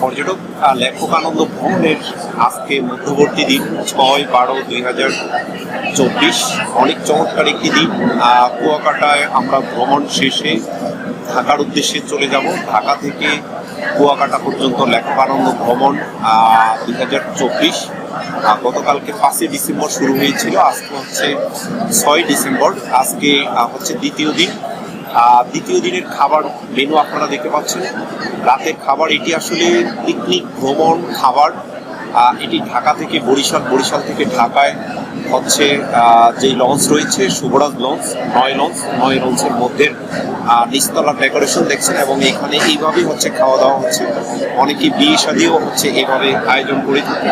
পর্যটক আহ, লেখক আনন্দ ভ্রমণের আজকে মধ্যবর্তী দিন ছয় বারো দুই হাজার চব্বিশ। অনেক চমৎকার একটি দিন। কুয়াকাটায় আমরা ভ্রমণ শেষে ঢাকার উদ্দেশ্যে চলে যাব। ঢাকা থেকে কুয়াকাটা পর্যন্ত লেখক আনন্দ ভ্রমণ দুই হাজার চব্বিশ। গতকালকে পাঁচই ডিসেম্বর শুরু হয়েছিল। আজকে হচ্ছে ছয় ডিসেম্বর। আজকে হচ্ছে দ্বিতীয় দিন। দ্বিতীয় দিনের খাবার মেনু আপনারা দেখতে পাচ্ছেন। রাতের খাবার এটি আসলে পিকনিক ভ্রমণ খাবার। এটি ঢাকা থেকে বরিশাল বরিশাল থেকে ঢাকায় হচ্ছে যে লঞ্চ রয়েছে শুভরাজ লঞ্চ নয় লঞ্চ নয় লঞ্চের মধ্যে আহ, নিচতলা ডেকোরেশন দেখছেন এবং এখানে এইভাবেই হচ্ছে খাওয়া দাওয়া হচ্ছে। অনেকে বিয়ে শাদিও হচ্ছে এভাবে আয়োজন করে থাকে।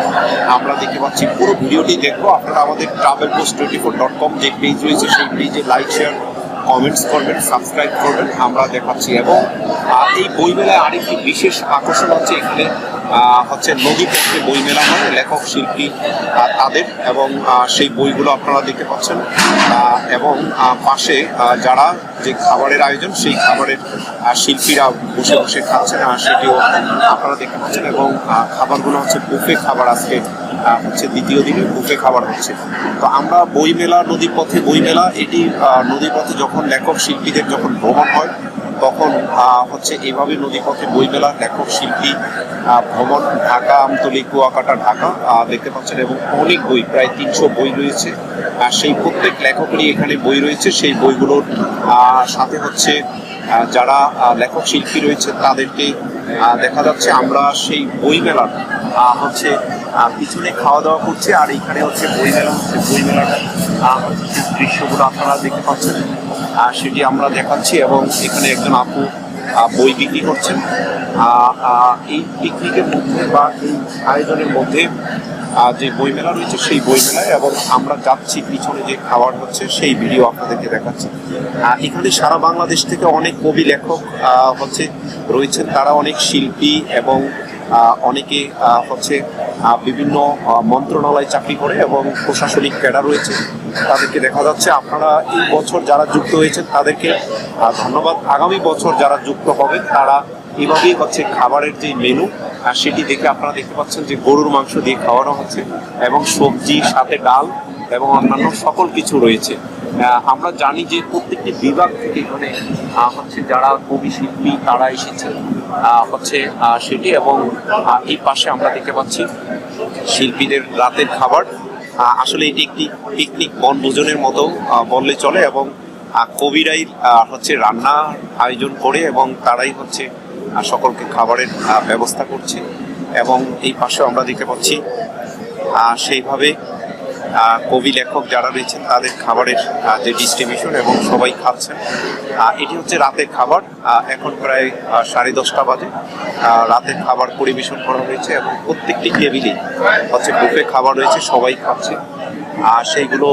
আমরা দেখতে পাচ্ছি পুরো ভিডিওটি দেখব। আপনারা আমাদের travel post twenty four dot com যে পেজ রয়েছে সেই পেজে লাইক শেয়ার কমেন্টস করবেন সাবস্ক্রাইব করবেন আমরা দেখাচ্ছি। এবং এই বইমেলায় আরেকটি বিশেষ আকর্ষণ হচ্ছে এখানে হচ্ছে নদী পক্ষে বইমেলা হয় লেখক শিল্পী তাদের এবং সেই বইগুলো আপনারা দেখতে পাচ্ছেন। এবং পাশে যারা যে খাবারের আয়োজন সেই খাবারের শিল্পীরা বসে বসে খাচ্ছেন সেটিও আপনারা দেখতে পাচ্ছেন। এবং খাবারগুলো হচ্ছে বুফে খাবার আজকে হচ্ছে দ্বিতীয় দিনে বুফে খাবার হচ্ছে। তো আমরা বইমেলা নদীর পথে বইমেলা এটি আহ, নদীর পথে যখন লেখক শিল্পীদের যখন ভ্রমণ হয় তখন হচ্ছে এইভাবে নদীপথে বইমেলা লেখক শিল্পী ভ্রমণ ঢাকা আমতলি কুয়াকাটা ঢাকা দেখতে পাচ্ছেন এবং অনেক বই প্রায় তিনশো বই রয়েছে। আর সেই প্রত্যেক লেখকেরই এখানে বই রয়েছে। সেই বইগুলোর সাথে হচ্ছে যারা লেখক শিল্পী রয়েছে তাদেরকে দেখা যাচ্ছে আমরা সেই বই মেলার হচ্ছে পিছনে খাওয়া দাওয়া করছে। আর এখানে হচ্ছে বই মেলা হচ্ছে বই মেলার আহ, হচ্ছে দৃশ্যগুলো আপনারা দেখতে পাচ্ছেন। আহ, সেটি আমরা দেখাচ্ছি এবং এখানে একজন আপু বই বিক্রি করছেন। এই পিকনিকের মধ্যে বা এই আয়োজনের মধ্যে যে বইমেলা রয়েছে সেই বইমেলায় এবং আমরা যাচ্ছি পিছনে যে খাবার হচ্ছে সেই ভিডিও আপনাদেরকে দেখাচ্ছি। এখানে সারা বাংলাদেশ থেকে অনেক কবি লেখক হচ্ছে রয়েছেন। তারা অনেক শিল্পী এবং অনেকে হচ্ছে বিভিন্ন মন্ত্রণালয়ে চাকরি করে এবং প্রশাসনিক ক্যাডার রয়েছে তাদেরকে দেখা যাচ্ছে। আপনারা এই বছর যারা যুক্ত হয়েছেন তাদেরকে ধন্যবাদ। আগামী বছর যারা যুক্ত হবেন তারা এভাবেই হচ্ছে খাবারের যে মেনু সেটি দেখে আপনারা দেখতে পাচ্ছেন যে গরুর মাংস দিয়ে খাওয়ানো হচ্ছে এবং সবজি সাথে ডাল এবং অন্যান্য সকল কিছু রয়েছে। আমরা জানি যে প্রত্যেকটি বিভাগ থেকে এখানে হচ্ছে যারা কবি শিল্পী তারা এসেছেন। আহ, হচ্ছে সেটি এবং এই পাশে আমরা দেখতে পাচ্ছি শিল্পীদের রাতের খাবার। আসলে এটি একটি পিকনিক বনভোজনের মতো বললে চলে এবং কবিরাই হচ্ছে রান্না আয়োজন করে এবং তারাই হচ্ছে সকলকে খাবারের ব্যবস্থা করছে এবং এই পাশে আমরা দেখতে পাচ্ছি সেইভাবে কবি, লেখক যারা রয়েছেন, তাদের খাবারের যে ডিস্ট্রিবিউশন এবং সবাই খাচ্ছেন এটি হচ্ছে রাতের খাবার এখন প্রায় সাড়ে দশটা বাজে। রাতের খাবার পরিবেশন করা হয়েছে এবং প্রত্যেকটি টেবিলেই হচ্ছে বুফে খাবার রয়েছে, সবাই খাচ্ছে। আর সেইগুলো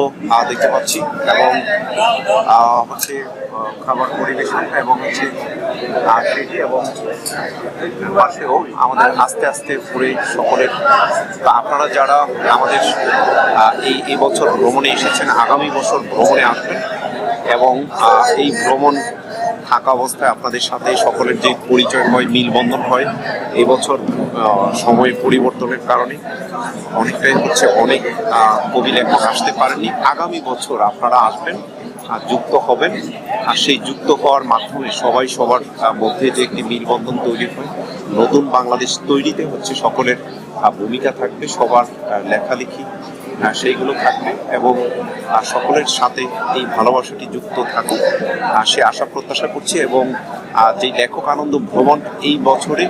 দেখতে পাচ্ছি এবং হচ্ছে খাবার পরিবেশন এবং হচ্ছে আহ, সেটি এবং পাশেও আমাদের আস্তে আস্তে ঘুরে সকলের। আপনারা যারা আমাদের এই এই বছর ভ্রমণে এসেছেন আগামী বছর ভ্রমণে আসবেন এবং এই ভ্রমণ থাকা অবস্থায় আপনাদের সাথে সকলের যে পরিচয় হয় মিলবন্ধন হয় এই বছর আহ, সময় পরিবর্তনের কারণে অনেকটাই হচ্ছে অনেক কবি লেখক আসতে পারেনি আগামী বছর আপনারা আসবেন। যুক্ত হবেন। আর সেই যুক্ত হওয়ার মাধ্যমে সবাই সবার মধ্যে যে একটি মিলবন্ধন তৈরি হয়, নতুন বাংলাদেশ তৈরিতে হচ্ছে সকলের ভূমিকা থাকবে, সবার লেখালেখি সেইগুলো থাকবে এবং সকলের সাথে এই ভালোবাসাটি যুক্ত থাকুক। সে আশা প্রত্যাশা করছি এবং যে লেখক আনন্দ ভ্রমণ এই বছরে,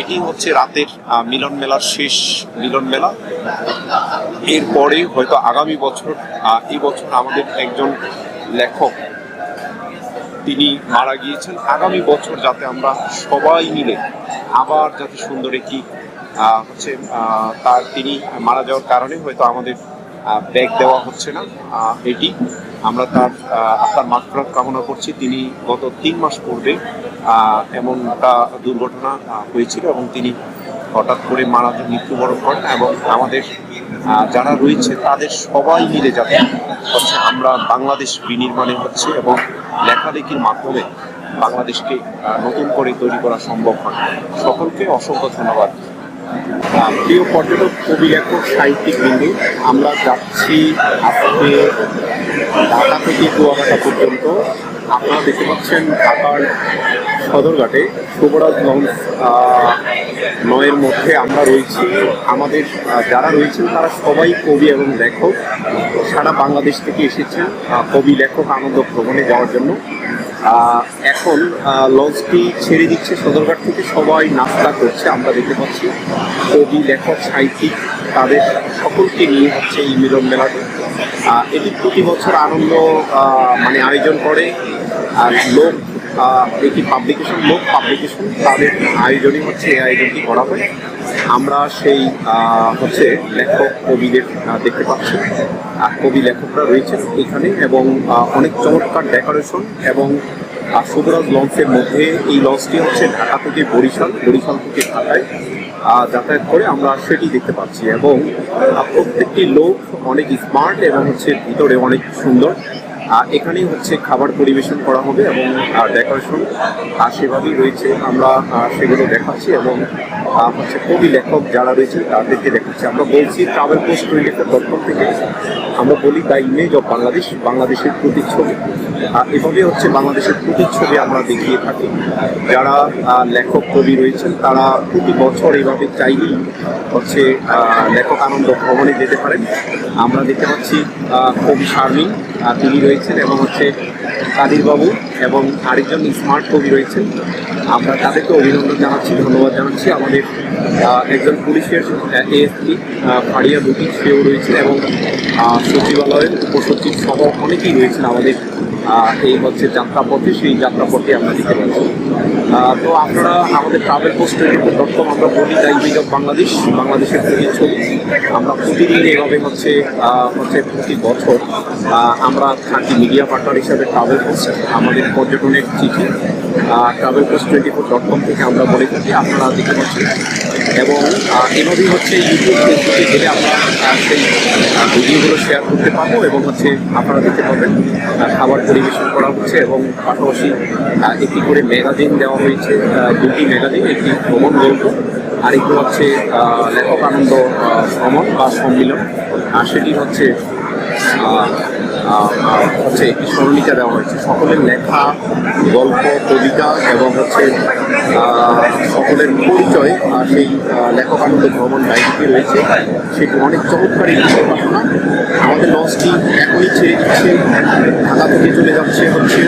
এটি হচ্ছে রাতের মিলন মেলার শেষ মিলন মেলা। এরপরে হয়তো আগামী বছর এই বছর আমাদের একজন লেখক। তিনি মারা গিয়েছেন। আগামী বছর যাতে আমরা সবাই মিলে আবার যাতে সুন্দর একটি হচ্ছে তার তিনি মারা যাওয়ার কারণে হয়তো আমাদের ব্যাগ দেওয়া হচ্ছে না। এটি আমরা তার আপনার মাত্রা কামনা করছি। তিনি গত তিন মাস পূর্বে এমনটা দুর্ঘটনা হয়েছিল এবং তিনি হঠাৎ করে মারা মৃত্যুবরণ করেন এবং আমাদের যারা রয়েছে, তাদের সবাই মিলে যাতে হচ্ছে আমরা বাংলাদেশ বিনির্মাণে হচ্ছে এবং লেখালেখির মাধ্যমে বাংলাদেশকে নতুন করে তৈরি করা সম্ভব হয়। সকলকে অসংখ্য ধন্যবাদ। প্রিয় পর্যটক, কবি, লেখক, সাহিত্যিক বিন্দু, আমরা যাচ্ছি আজকে ঢাকা থেকে কুয়াকাটা পর্যন্ত। আপনারা দেখতে পাচ্ছেন ঢাকার সদরঘাটে শুভরাজ লঞ্চ নয়ের মধ্যে আমরা রয়েছি। আমাদের যারা রয়েছেন তারা সবাই কবি এবং লেখক। সারা বাংলাদেশ থেকে এসেছেন কবি, লেখক, আনন্দ ভ্রমণে যাওয়ার জন্য। এখন লঞ্চটি ছেড়ে দিচ্ছে সদরঘাট থেকে। সবাই নাস্তা করছে, আমরা দেখতে পাচ্ছি কবি, লেখক, সাহিত্যিক, তাদের সকলকে নিয়ে হচ্ছে এই মিলন মেলাটি এটি প্রতি বছর আনন্দ মানে আয়োজন করে। আর লোক একটি পাবলিকেশন লোক পাবলিকেশন তাদের আয়োজনই হচ্ছে এই আয়োজনটি করা হয়। আমরা সেই হচ্ছে লেখক, কবিদের দেখতে পাচ্ছি। আর কবি লেখকরা রয়েছেন এখানে এবং অনেক চমৎকার ডেকোরেশন এবং শুভরাজ লঞ্চের মধ্যে এই লঞ্চটি হচ্ছে ঢাকা থেকে বরিশাল বরিশাল থেকে ঢাকায় যাতায়াত করে আমরা সেটি দেখতে পাচ্ছি এবং প্রত্যেকটি লোক অনেক স্মার্ট এবং হচ্ছে ভিতরে অনেক সুন্দর। এখানেই হচ্ছে খাবার পরিবেশন করা হবে এবং ডেকোরেশন সেভাবেই রয়েছে। আমরা সেগুলো দেখাচ্ছি এবং হচ্ছে কবি লেখক যারা রয়েছেন তাদেরকে দেখাচ্ছি। আমরা বলছি travel post twenty four dot com থেকে। আমরা বলি দ্য ইমেজ অফ বাংলাদেশ বাংলাদেশের প্রতিচ্ছবি। আহ, এভাবে হচ্ছে বাংলাদেশের প্রতিচ্ছবি আমরা দেখিয়ে থাকি। যারা লেখক কবি রয়েছেন তারা প্রতি বছর এভাবে চাইলেই হচ্ছে লেখক আনন্দ ভ্রমণে যেতে পারেন। আমরা দেখতে পাচ্ছি কবি শারমিন। তিনি রয়েছেন এবং হচ্ছে কাদিরবাবু এবং আরেকজন স্মার্ট কবি রয়েছেন। আমরা তাদেরকে অভিনন্দন জানাচ্ছি, ধন্যবাদ জানাচ্ছি। আমাদের একজন পুলিশের এএসপি ফাড়িয়া দুটি সেও রয়েছেন এবং সচিবালয়ের উপসচিব সহ অনেকেই রয়েছেন আমাদের এই হচ্ছে যাত্রাপথে, সেই যাত্রাপথে আমরা দিতে পারছি তো আপনারা আমাদের ট্রাভেল পোস্ট ডট আমরা বলি ইমেজ অফ বাংলাদেশ বাংলাদেশের প্রতিচ্ছবি আমরা প্রতিদিন এভাবে হচ্ছে হচ্ছে প্রতি বছর আমরা থাকি মিডিয়া পার্টনার হিসাবে ট্রাভেল পোস্ট আমাদের পর্যটনের চিঠি। Travel post twenty four dot com থেকে আমরা বলে থাকি, আপনারা দেখতে পাচ্ছেন এবং এভাবেই হচ্ছে ইউটিউব ফেসবুকে গেলে আমরা সেই ভিডিওগুলো শেয়ার করতে পারব এবং হচ্ছে আপনারা দেখতে পাবেন খাবার পরিবেশন করা হচ্ছে এবং পাশাপাশি একটি করে ম্যাগাজিন দেওয়া হয়েছে দুটি ম্যাগাজিন একটি ভ্রমণ গল্প, আরেকটি হচ্ছে লেখক আনন্দ ভ্রমণ বা সম্মিলন, আর সেটি হচ্ছে হচ্ছে স্মরণিকা দেওয়া হয়েছে। সকলের লেখা গল্প কবিতা এবং হচ্ছে সকলের পরিচয় আর সেই আহ, লেখক আনন্দ ভ্রমণ ডায়েরিতে রয়েছে। সেটি অনেক চমৎকার একটি ঘটনা। আমাদের লঞ্চটি এখনই ছেড়ে দিচ্ছে ঢাকা থেকে চলে যাচ্ছে হচ্ছে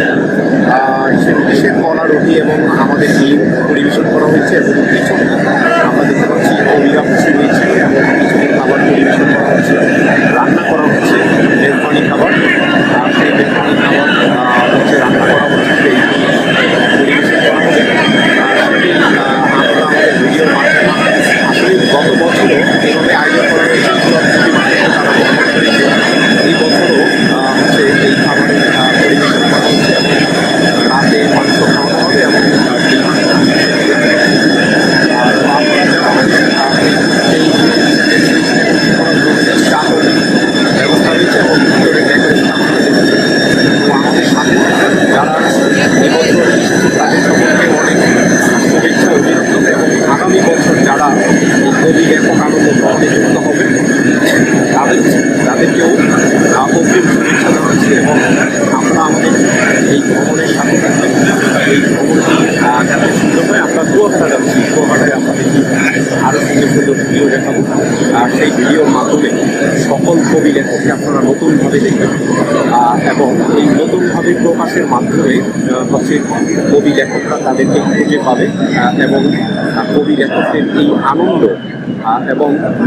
সে দেশের কলা রুটি এবং আমাদের ডিম পরিবেশন করা হয়েছে এবং কিছু আমরা দেখতে পাচ্ছি কবিরা বসে এবং কিছু খাবার পরিবেশন করা হচ্ছে। রান্না Yeah.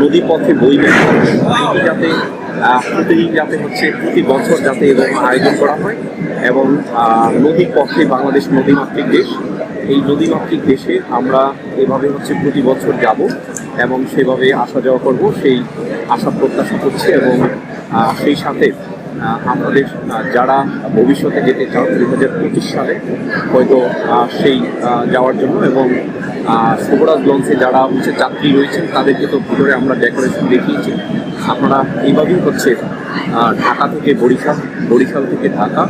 এবং নদী পথে বইবে। এটি যাতে প্রতিদিন যাতে হচ্ছে প্রতি বছর যাতে এবং আয়োজন করা হয় এবং নদী পথে বাংলাদেশ নদীমাতৃক দেশ। এই নদীমাতৃক দেশে আমরা এভাবে হচ্ছে প্রতি বছর যাব এবং সেভাবে আসা যাওয়া করব। সেই আশা প্রত্যাশা করছি এবং সেই সাথে আপনাদের যারা ভবিষ্যতে যেতে চান দু হাজার পঁচিশ সালে, হয়তো সেই যাওয়ার জন্য এবং শুভরাজ লঞ্চে যারা হচ্ছে যাত্রী রয়েছেন, তাদেরকে তো ভিতরে আমরা ডেকোরেশন দেখিয়েছি। আপনারা এইভাবেই হচ্ছে ঢাকা থেকে বরিশাল বরিশাল থেকে ঢাকা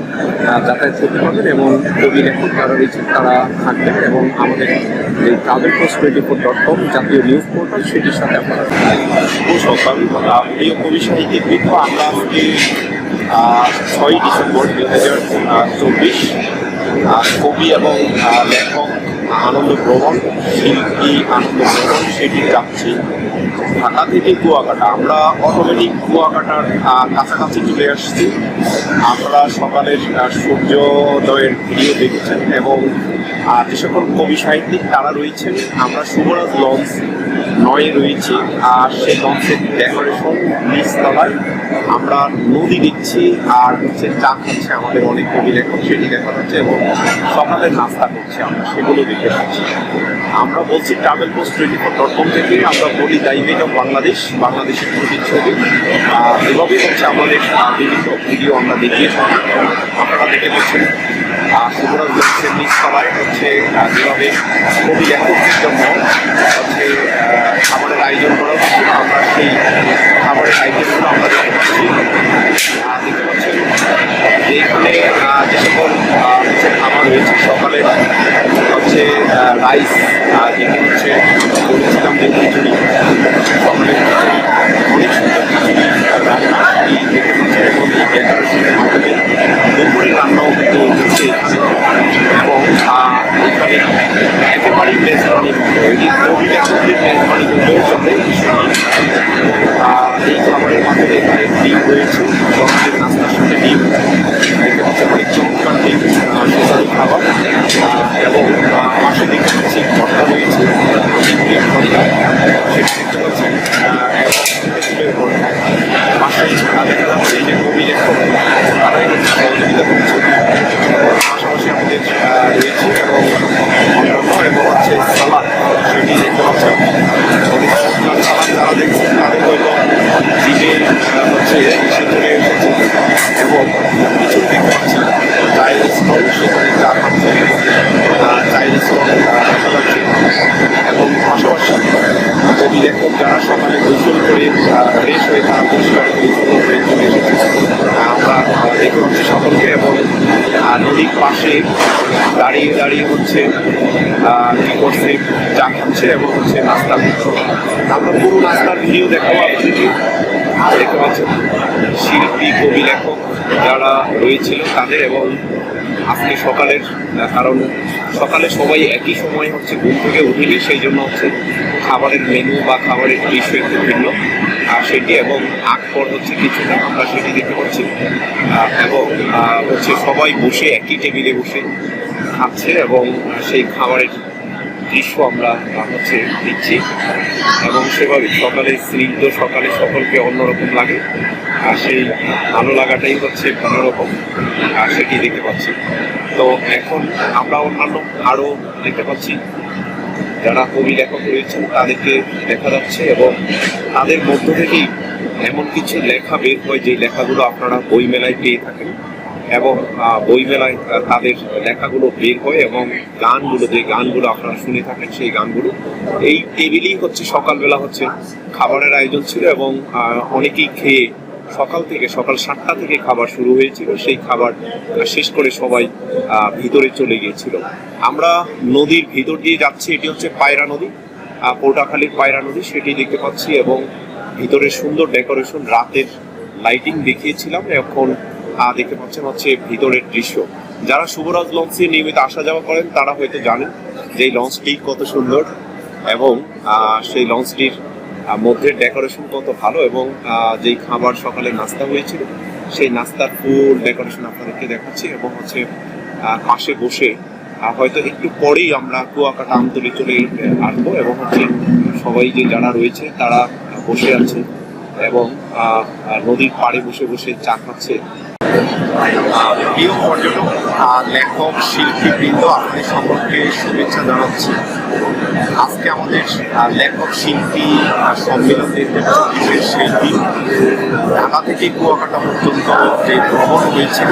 যাতায়াত করতে পারবেন এবং কবি লেখক যারা রয়েছেন, তারা থাকবেন এবং আমাদের এই travel post twenty four dot com জাতীয় নিউজ পোর্টাল সেটির সাথে আপনারা কবি সাহিত্যিক আমরা ছয়ই ডিসেম্বর দুই হাজার চব্বিশ। কবি এবং লেখক আনন্দ ভ্রমণ শিল্পী আনন্দ ভ্রমণ সেটি যাচ্ছি ঢাকা থেকে কুয়াকাটা। আমরা অটোমেটিক কুয়াকাটার কাছাকাছি চলে আসছি। আমরা সকালের সূর্যোদয়ের ভিডিও দেখেছেন এবং যে সকল কবি সাহিত্যিক তারা রয়েছেন, আমরা শুভরাজ লঞ্চ নয়ে রয়েছে আর সেই লঞ্চের ডেকোরেশন নিচতলায় আমরা নদী দেখছি আর হচ্ছে চা খাচ্ছে আমাদের অনেক কবি লেখক সেটি দেখা যাচ্ছে এবং সকালের নাস্তা করছে আমরা সেগুলো দেখতে পাচ্ছি। আমরা বলছি travel post twenty four dot com থেকে আমরা বলি দাইমেট অফ বাংলাদেশ বাংলাদেশের ছবি ছবি। আহ, এভাবেই হচ্ছে আমাদের বিভিন্ন ভিডিও আমরা দেখিয়ে থাকি আপনারা দেখে পাচ্ছেন আহ, শুভরাজ লঞ্চের নিচতলায় হচ্ছে যেভাবে কবি জন্য হচ্ছে খাবারের আয়োজন করা, আমরা সেই খাবারের আইটেমগুলো আমরা দেখতে পাচ্ছি সকল হচ্ছে খাবার রয়েছে, সকালে হচ্ছে রাইস হচ্ছে বলেছিলাম যে খিচুড়ি সুন্দর খিচুড়ি রান্না এই ডেকোরেশনের রান্নাও কিন্তু হচ্ছে এবং এখানে একেবারেই মেজবানি এই কবি লেখকদের মেজবানি কিন্তু চলে আহ, এই খাবারের মাধ্যমে ডিম রয়েছে। সকালের নাস্তার সাথে ডিম। দেখতে পাচ্ছেন অনেক চমৎকার ডিম আহ, সুস্বাদু খাবার আহ, এবং আহ, পাশে দেখতে পাচ্ছি ভর্তা রয়েছে চিংড়ির ভর্তা সেটা দেখতে পাচ্ছি আহ, এবং তেঁতুলের ভর্তা পাশে আহ, দেখা যাচ্ছে যে কবি লেখক তারাই হচ্ছে সহযোগিতা করছে পাশাপাশি আমাদের আহ, রয়েছে এবং অন্যান্য এবং হচ্ছে সালাদ সেটি দেখতে পাচ্ছেন অনেক সুন্দর সালাদ যারা দেখছেন তাদের হয়তো জিভে আহ, হচ্ছে এসে চলে এসেছে এবং কিছু দেখতে পাচ্ছি চায়ের স্টল সেখানে চা খাচ্ছে আহ, চায়ের স্টল দেখা যাচ্ছে এবং পাশাপাশি কবি লেখক যারা সকালে গোসল করে ফ্রেশ হয়ে তারা পরিষ্কার পরিচ্ছন্ন হয়ে চলে এসেছে আহ, আমরা আহ, দেখতে পাচ্ছি সকলকে এবং আহ, নদীর পাশে দাঁড়িয়ে দাঁড়িয়ে হচ্ছে করছে, চা খাচ্ছে এবং হচ্ছে নাস্তা আমরা পুরো নাস্তার ভিডিও দেখাবো আপনাদেরকে। দেখতে পাচ্ছেন, শিল্পী কবি লেখক যারা রয়েছিল তাদের এবং আজকে সকালের কারণ সকালে সবাই একই সময় হচ্ছে ঘুম থেকে উঠিনি, সেই জন্য হচ্ছে খাবারের মেনু বা খাবারের দৃশ্য একটু ভিন্ন। আর সেটি এবং আগ পর হচ্ছে কিছুটা আমরা সেটি দেখতে পাচ্ছি। এবং হচ্ছে সবাই বসে, একই টেবিলে বসে খাচ্ছে এবং সেই খাবারের দৃশ্য আমরা হচ্ছে দিচ্ছি এবং সেভাবে সকালে স্নিগ্ধ সকালে সকলকে অন্যরকম লাগে। আর সেই ভালো লাগাটাই হচ্ছে অন্যরকম, আর সেটি দেখতে পাচ্ছি। তো এখন আমরা অন্যান্য আরও দেখতে পাচ্ছি। যারা কবি লেখক রয়েছেন, তাদেরকে দেখা যাচ্ছে এবং তাদের মধ্য থেকেই এমন কিছু লেখা বের হয় যে লেখাগুলো আপনারা বই মেলায় পেয়ে থাকেন। এবং বইমেলায় তাদের লেখাগুলো বের হয় এবং গানগুলো, যে গানগুলো আপনারা শুনে থাকেন সেই গানগুলো, এই টেবিলেই হচ্ছে, সকালবেলা হচ্ছে খাবারের আয়োজন ছিল এবং অনেকেই খেয়ে সকাল থেকে, সকাল সাতটা থেকে খাবার শুরু হয়েছিল। সেই খাবার শেষ করে সবাই ভিতরে চলে গিয়েছিল। আমরা নদীর ভিতর দিয়ে যাচ্ছি, এটি হচ্ছে পায়রা নদী। পৌটাখালীর পায়রা নদী, সেটি দেখতে পাচ্ছি এবং ভিতরে সুন্দর ডেকোরেশন, রাতের লাইটিং দেখিয়েছিলাম। এখন দেখতে পাচ্ছেন হচ্ছে ভিতরের দৃশ্য। যারা শুভরাজ লঞ্চে নিয়মিত আসা যাওয়া করেন, তারা হয়তো জানেন যে এই লঞ্চটি কত সুন্দর এবং সেই লঞ্চটির মধ্যে ডেকোরেশন কত ভালো এবং যেই খাবার সকালে নাস্তা হয়েছিল, সেই নাস্তার ফুল ডেকোরেশন আপনাদেরকে দেখাচ্ছি এবং হচ্ছে পাশে বসে হয়তো একটু পরেই আমরা কুয়াকাটা আমতলি চলে আসব এবং হচ্ছে সবাই যে যারা রয়েছে, তারা বসে আছে এবং নদীর পাড়ে বসে বসে চা খাচ্ছে। প্রিয় পর্যটক লেখক শিল্পীবৃন্দ আপনাদের সম্পর্কে শুভেচ্ছা জানাচ্ছি। আজকে আমাদের লেখক শিল্পী আহ, সম্মেলন দেখতে চব্বিশের সেই ঢাকা থেকে কুয়াকাটা পর্যন্ত যে ভ্রমণ হয়েছিল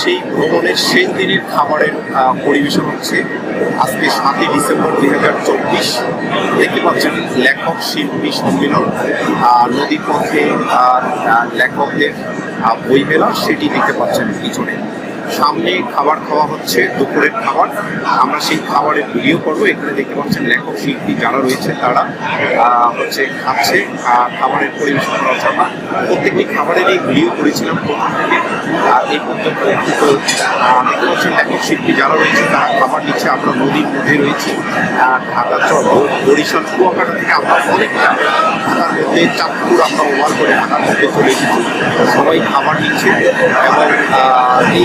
সেই ভ্রমণের শেষ দিনের খাবারের পরিবেশন হচ্ছে। আজকে সাতই ডিসেম্বর দুই হাজার চব্বিশ দেখতে পাচ্ছেন লেখক শিল্পী সম্মেলন নদীর নদী পথে লেখকদের বই মেলা সেটি দেখতে পাচ্ছেন পিছনে। সামনে খাবার খাওয়া হচ্ছে দুপুরের খাবার। আমরা সেই খাবারের ভিডিও করব। এখানে দেখতে পাচ্ছেন লেখক শিল্পী যারা রয়েছে তারা হচ্ছে খাচ্ছে। খাবারের পরিবেশন করার জন্য প্রত্যেকটি খাবারেরই ভিডিও করেছিলাম প্রথম থেকে। আহ, এই পর্যন্ত দেখতে পাচ্ছেন লেখক শিল্পী যারা রয়েছে তারা খাবার নিচ্ছে। আমরা নদীর মধ্যে রয়েছি। ঢাকা চর বরিশাল কুয়াকাটা থেকে আমরা অনেকটা ঢাকার মধ্যে চাঁদপুর আমরা ওভার করে ঢাকার মধ্যে চলে এসেছি। সবাই খাবার নিচ্ছে। এবং এই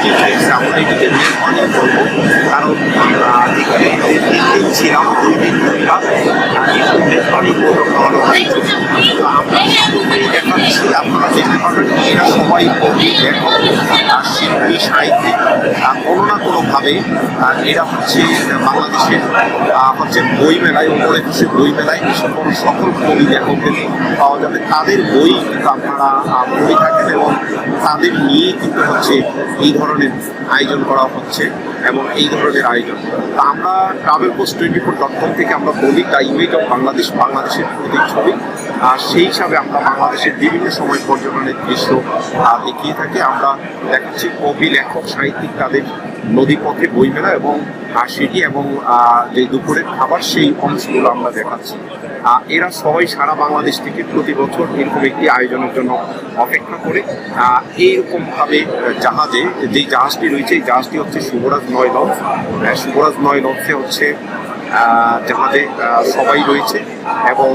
আমরা এটিকে মেজবানি বলব, কারণ এখানে তিন দিন ছিলাম দুই দিন একটু মেজবানি করে খাওয়ানো হয়েছে আমরা দেখাচ্ছি আপনারা দেখতে এরা সবাই কবি লেখক আর শিল্পী সাহিত্যিক কোনো না কোনোভাবে এরা হচ্ছে বাংলাদেশের হচ্ছে বই মেলায় উপরে হচ্ছে বই মেলায় সকল সকল কবি লেখকদের পাওয়া যাবে তাদের বই কিন্তু আপনারা পড়ে থাকেন এবং তাদের নিয়ে কিন্তু হচ্ছে এই ধরনের আয়োজন করা হচ্ছে এবং এই ধরনের আয়োজন। তা আমরা travel post twenty four dot com থেকে আমরা বলি দ্য ইমেজ অফ বাংলাদেশ, বাংলাদেশের প্রতিচ্ছবি আর সেই হিসাবে আমরা বাংলাদেশের বিভিন্ন সময় পর্যটনের দৃশ্য দেখিয়ে থাকি। আমরা দেখাচ্ছি কবি, লেখক, সাহিত্যিক তাদের নদীপথে বইমেলা এবং সেটি এবং যে দুপুরের খাবার, সেই অংশগুলো আমরা দেখাচ্ছি। এরা সবাই সারা বাংলাদেশ থেকে প্রতি বছর এরকম একটি আয়োজনের জন্য অপেক্ষা করে। এইরকমভাবে জাহাজে যে জাহাজটি রয়েছে, এই জাহাজটি হচ্ছে শুভরাজ নয় লঞ্চ। শুভরাজ নয় লঞ্চে হচ্ছে জাহাজে সবাই রয়েছে এবং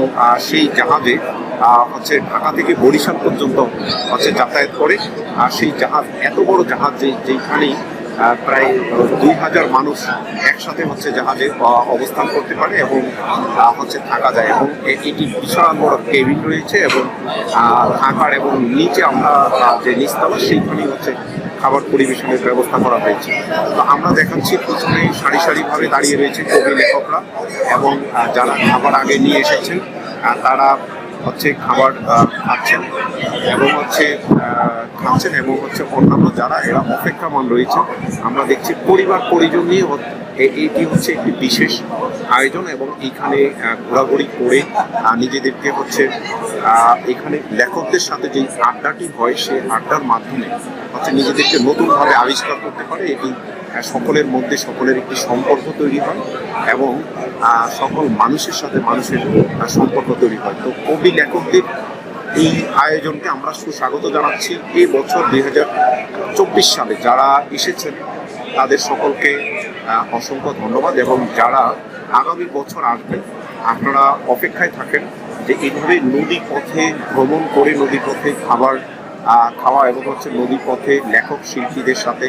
সেই জাহাজে হচ্ছে ঢাকা থেকে বরিশাল পর্যন্ত হচ্ছে যাতায়াত করে। আর সেই জাহাজ, এত বড় জাহাজ যে যেখানেই প্রায় দুই হাজার মানুষ একসাথে হচ্ছে জাহাজে অবস্থান করতে পারে এবং হচ্ছে থাকা যায়। এবং এটি বিশাল বড় কেবিন রয়েছে এবং থাকার এবং নিচে আমরা যে নিচতলা, সেইখানেই হচ্ছে খাবার পরিবেশনের ব্যবস্থা করা হয়েছে। তো আমরা দেখাচ্ছি প্রথমে সারি সারিভাবে দাঁড়িয়ে রয়েছে কবি লেখকরা এবং যারা খাবার আগে নিয়ে এসেছেন তারা হচ্ছে খাবার খাচ্ছেন এবং হচ্ছে খাচ্ছেন এবং হচ্ছে অন্যান্য যারা এরা অপেক্ষামান রয়েছে। আমরা দেখছি পরিবার পরিজন নিয়ে এটি হচ্ছে একটি বিশেষ আয়োজন এবং এইখানে আহ, ঘোরাঘুরি করে নিজেদেরকে হচ্ছে এখানে লেখকদের সাথে যে আড্ডাটি হয় সেই আড্ডার মাধ্যমে হচ্ছে নিজেদেরকে নতুনভাবে আবিষ্কার করতে পারে। এটি সকলের মধ্যে সকলের একটি সম্পর্ক তৈরি হয় এবং সকল মানুষের সাথে মানুষের সম্পর্ক তৈরি হয়। তো কবি লেখকদের এই আয়োজনকে আমরা সুস্বাগত জানাচ্ছি। এই বছর দুই চব্বিশ সালে যারা এসেছেন, তাদের সকলকে অসংখ্য ধন্যবাদ এবং যারা আগামী বছর আসবেন, আপনারা অপেক্ষায় থাকেন যে এইভাবে নদী পথে ভ্রমণ করে নদী পথে খাবার খাওয়া এবং হচ্ছে নদী পথে লেখক শিল্পীদের সাথে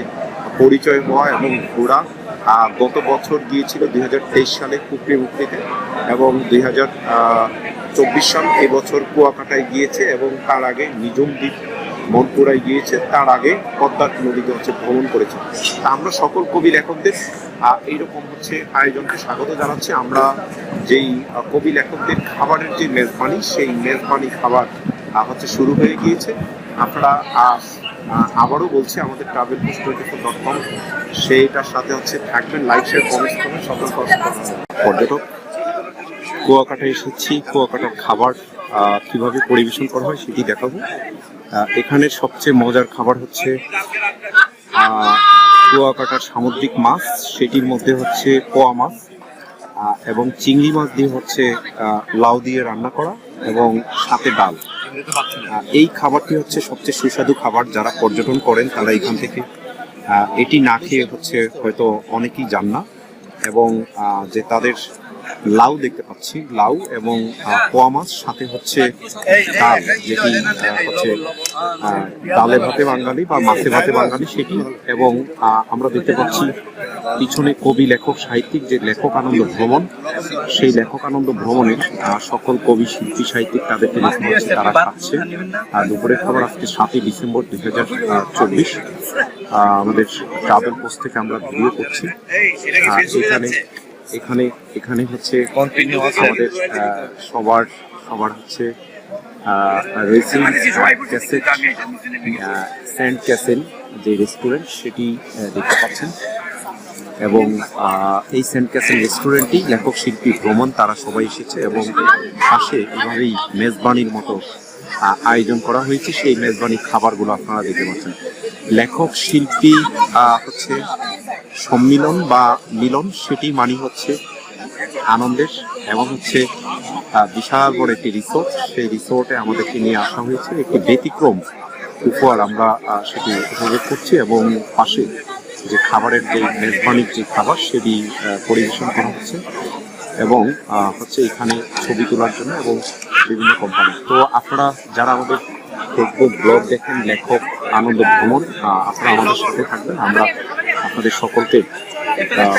পরিচয় হওয়া এবং ঘোরা গত বছর গিয়েছিল দুই হাজার তেইশ সালে কুকরি মুকরিতে এবং দুই চব্বিশ সাল এবছর কুয়াকাটায় গিয়েছে এবং তার আগে নিজম দ্বীপ মনপুরায় গিয়েছে। তার আগে পদ্মার নদীতে হচ্ছে ভ্রমণ করেছে। তা আমরা সকল কবি লেখকদের এইরকম হচ্ছে আয়োজনকে স্বাগত জানাচ্ছি। আমরা যেই কবি লেখকদের খাবারের যে মেজবানি, সেই মেজবানি খাবার হচ্ছে শুরু হয়ে গিয়েছে। আপনারা আবারও বলছি, আমাদের travel post twenty four dot com সেইটার সাথে হচ্ছে থাকবেন লাইক শেয়ার কমেন্ট করবেন পর্যটক কুয়াকাটায় এসেছি, কুয়াকাটার খাবার কীভাবে পরিবেশন করা হয় সেটি দেখাবো। এখানে সবচেয়ে মজার খাবার হচ্ছে কুয়াকাটার সামুদ্রিক মাছ, সেটির মধ্যে হচ্ছে পোয়া মাছ এবং চিংড়ি মাছ দিয়ে হচ্ছে লাউ দিয়ে রান্না করা, এবং সাথে ডাল। এই খাবারটি হচ্ছে সবচেয়ে সুস্বাদু খাবার যারা পর্যটন করেন, তারা এখান থেকে এটি না খেয়ে হচ্ছে হয়তো অনেকেই যান না। এবং যে তাদের লাউ দেখতে পাচ্ছি, লাউ এবং পোয়া মাছ, সাথে হচ্ছে ডাল, যেটি হচ্ছে ডালে ভাতে বাঙালি বা মাছে ভাতে বাঙালি, সেটি, এবং আমরা দেখতে পাচ্ছি পিছনে কবি লেখক সাহিত্যিক যে লেখক আনন্দ ভ্রমণ সেই লেখক আনন্দ ভ্রমণে সকল কবি শিল্পী সাহিত্যিক তাদেরকে তারা খাচ্ছে আর দুপুরের খবর আজকে সাতই ডিসেম্বর দুই হাজার চব্বিশ। আমাদের ট্রাভেল পোস্ট থেকে আমরা ভিডিও করছি। আর এখানে এখানে এখানে হচ্ছে আমাদের সবার সবার হচ্ছে রেসিং ক্যাসেট স্যান্ড ক্যাসেল যে রেস্টুরেন্ট সেটি দেখতে পাচ্ছেন। এবং এই সেন্ট ক্যাসেল রেস্টুরেন্টই লেখক, শিল্পী, ভ্রমণ, তারা সবাই এসেছে এবং পাশে এভাবেই মেজবানির মতো আয়োজন করা হয়েছে। সেই মেজবানির খাবারগুলো আপনারা দেখতে পাচ্ছেন। লেখক, শিল্পী হচ্ছে সম্মিলন বা মিলন, সেটি মানি হচ্ছে আনন্দের এবং হচ্ছে বিশাল বড় একটি রিসোর্ট। সেই রিসোর্টে আমাদেরকে নিয়ে আসা হয়েছে। একটি ব্যতিক্রম উপহার আমরা সেটি উপভোগ করছি এবং পাশে যে খাবারের যে মেজবানির যে খাবার সেটি পরিবেশন করা হচ্ছে এবং হচ্ছে এখানে ছবি তোলার জন্য এবং বিভিন্ন কোম্পানি তো আপনারা যারা আমাদের ফেসবুক ব্লগ দেখেন, লেখক আনন্দ ভ্রমণ আপনারা আমাদের সাথে থাকবেন। আমরা আপনাদের সকলকে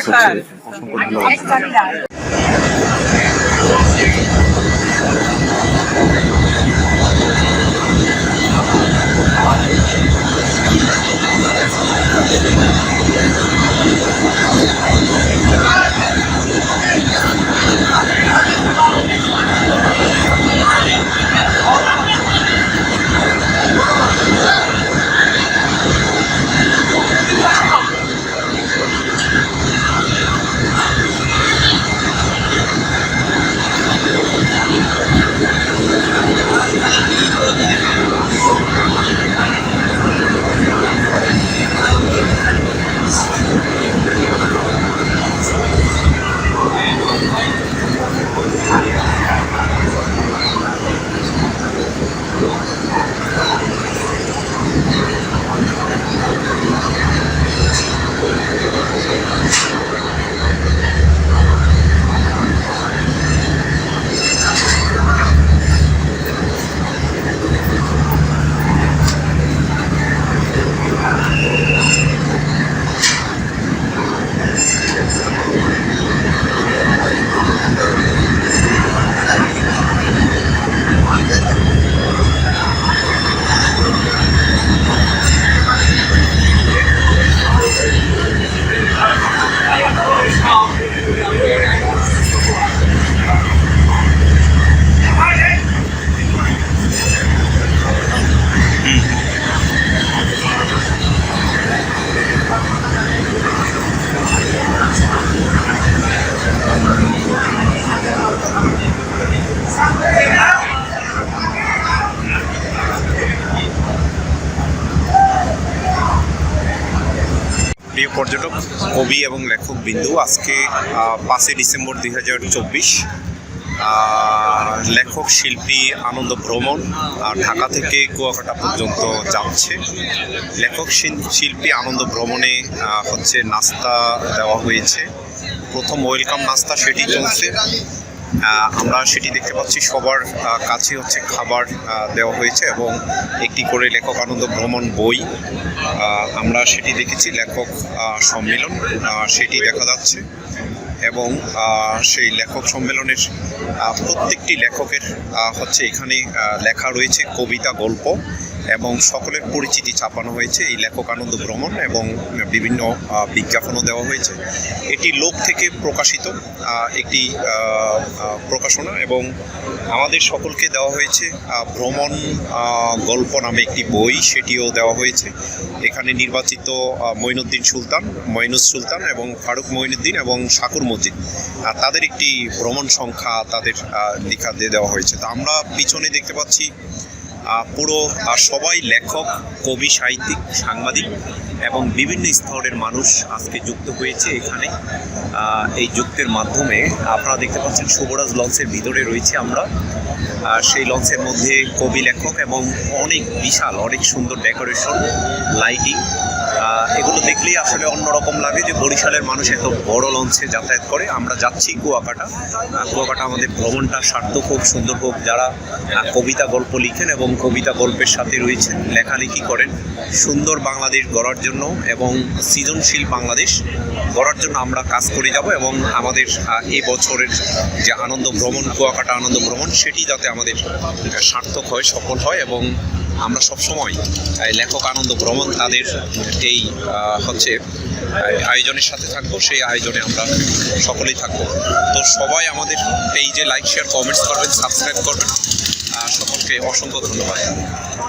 হচ্ছে অসংখ্য ধন্যবাদ প্রিয় Fire! পর্যটক, কবি এবং লেখক বিন্দু আজকে পাঁচই ডিসেম্বর দুই হাজার চব্বিশ লেখক শিল্পী আনন্দ ভ্রমণ ঢাকা থেকে কুয়াকাটা পর্যন্ত যাচ্ছে। লেখক শিল্পী আনন্দ ভ্রমণে হচ্ছে নাস্তা দেওয়া হয়েছে। প্রথম ওয়েলকাম নাস্তা সেটি চলছে। আমরা সেটি দেখতে পাচ্ছি। সবার কাছে হচ্ছে খাবার দেওয়া হয়েছে এবং একটি করে লেখক আনন্দ ভ্রমণ বই আমরা সেটি দেখেছি লেখক সম্মেলন সেটি দেখা যাচ্ছে এবং সেই লেখক সম্মেলনের প্রত্যেকটি লেখকের হচ্ছে এখানে লেখা রয়েছে কবিতা, গল্প। এবং সকলের পরিচিতি ছাপানো হয়েছে এই লেখক আনন্দ ভ্রমণ এবং বিভিন্ন বিজ্ঞাপনও দেওয়া হয়েছে। এটি লোক থেকে প্রকাশিত একটি প্রকাশনা এবং আমাদের সকলকে দেওয়া হয়েছে ভ্রমণ গল্প নামে একটি বই, সেটিও দেওয়া হয়েছে। এখানে নির্বাচিত মঈনুদ্দিন সুলতান, মঈনুস সুলতান এবং ফারুক মঈনুদ্দিন এবং শাকুর মজিদ। তাদের একটি ভ্রমণ সংখ্যা তাদের লেখা দিয়ে দেওয়া হয়েছে। তো আমরা পিছনে দেখতে পাচ্ছি পুরো সবাই লেখক কবি সাহিত্যিক সাংবাদিক এবং বিভিন্ন স্তরের মানুষ আজকে যুক্ত হয়েছে এখানে। এই যুক্তের মাধ্যমে আপনারা দেখতে পাচ্ছেন শুভরাজ লঞ্চের ভিতরে রয়েছে আমরা। আর সেই লঞ্চের মধ্যে কবি লেখক এবং অনেক বিশাল, অনেক সুন্দর ডেকোরেশন, লাইটিং। এগুলো দেখলেই আসলে অন্যরকম লাগে যে বরিশালের মানুষ এত বড় লঞ্চে যাতায়াত করে। আমরা যাচ্ছি কুয়াকাটা। কুয়াকাটা আমাদের ভ্রমণটা সার্থক হোক, সুন্দর হোক। যারা কবিতা গল্প লিখেন এবং কবিতা গল্পের সাথে রয়েছেন, লেখালেখি করেন, সুন্দর বাংলাদেশ গড়ার এবং সৃজনশীল বাংলাদেশ গড়ার জন্য আমরা কাজ করে যাব এবং আমাদের এই বছরের যে আনন্দ ভ্রমণ, কুয়াকাটা আনন্দ ভ্রমণ, সেটি যাতে আমাদের সার্থক হয়, সফল হয় এবং আমরা সবসময় লেখক আনন্দ ভ্রমণ তাদের এই হচ্ছে আয়োজনের সাথে থাকব, সেই আয়োজনে আমরা সকলেই থাকব। তো সবাই আমাদের পেজে লাইক শেয়ার কমেন্টস করবেন সাবস্ক্রাইব করবেন সকলকে অসংখ্য ধন্যবাদ।